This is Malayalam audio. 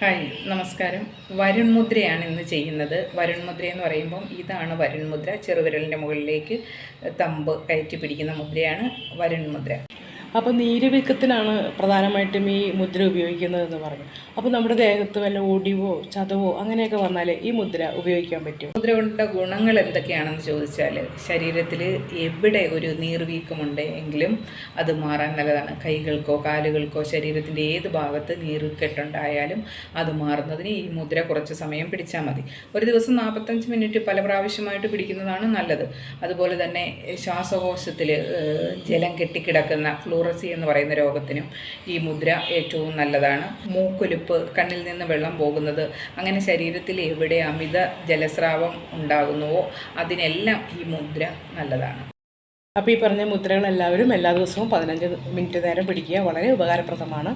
ഹായ് നമസ്കാരം. വരുൺ മുദ്രയാണ് ഇന്ന് ചെയ്യുന്നത്. വരുൺ മുദ്ര എന്ന് പറയുമ്പം ഇതാണ് വരുൺ മുദ്ര ചെറുവിരലിന്റെ മുകളിലേക്ക് തമ്പ് കയറ്റി പിടിക്കുന്ന മുദ്രയാണ് വരുൺ മുദ്ര അപ്പോൾ നീരുവീക്കത്തിനാണ് പ്രധാനമായിട്ടും ഈ മുദ്ര ഉപയോഗിക്കുന്നത് എന്ന് പറഞ്ഞു. അപ്പോൾ നമ്മുടെ ദേഹത്ത് വല്ല ഒടിവോ ചതവോ അങ്ങനെയൊക്കെ വന്നാൽ ഈ മുദ്ര ഉപയോഗിക്കാൻ പറ്റും. മുദ്ര കൊണ്ട ഗുണങ്ങൾ എന്തൊക്കെയാണെന്ന് ചോദിച്ചാൽ ശരീരത്തിൽ എവിടെ ഒരു നീർവീക്കമുണ്ട് എങ്കിലും അത് മാറാൻ നല്ലതാണ്. കൈകൾക്കോ കാലുകൾക്കോ ശരീരത്തിന്റെ ഏത് ഭാഗത്ത് നീർക്കെട്ടുണ്ടായാലും അത് മാറുന്നതിന് ഈ മുദ്ര കുറച്ച് സമയം പിടിച്ചാൽ മതി. ഒരു ദിവസം നാൽപ്പത്തഞ്ച് മിനിറ്റ് പല പ്രാവശ്യമായിട്ട് പിടിക്കുന്നതാണ് നല്ലത്. അതുപോലെ തന്നെ ശ്വാസകോശത്തിൽ ജലം കെട്ടിക്കിടക്കുന്ന ഫ്ലൂറസി എന്ന് പറയുന്ന രോഗത്തിനും ഈ മുദ്ര ഏറ്റവും നല്ലതാണ്. മൂക്കൊലിപ്പ് കണ്ണിൽ നിന്ന് വെള്ളം പോകുന്നത് അങ്ങനെ ശരീരത്തിൽ എവിടെ അമിത ജലസ്രാവം ഉണ്ടാകുന്നുവോ അതിനെല്ലാം ഈ മുദ്ര നല്ലതാണ്. അപ്പോൾ ഈ പറഞ്ഞ മുദ്രകൾ എല്ലാവരും എല്ലാ ദിവസവും പതിനഞ്ച് മിനിറ്റ് നേരം പിടിക്കുക വളരെ ഉപകാരപ്രദമാണ്.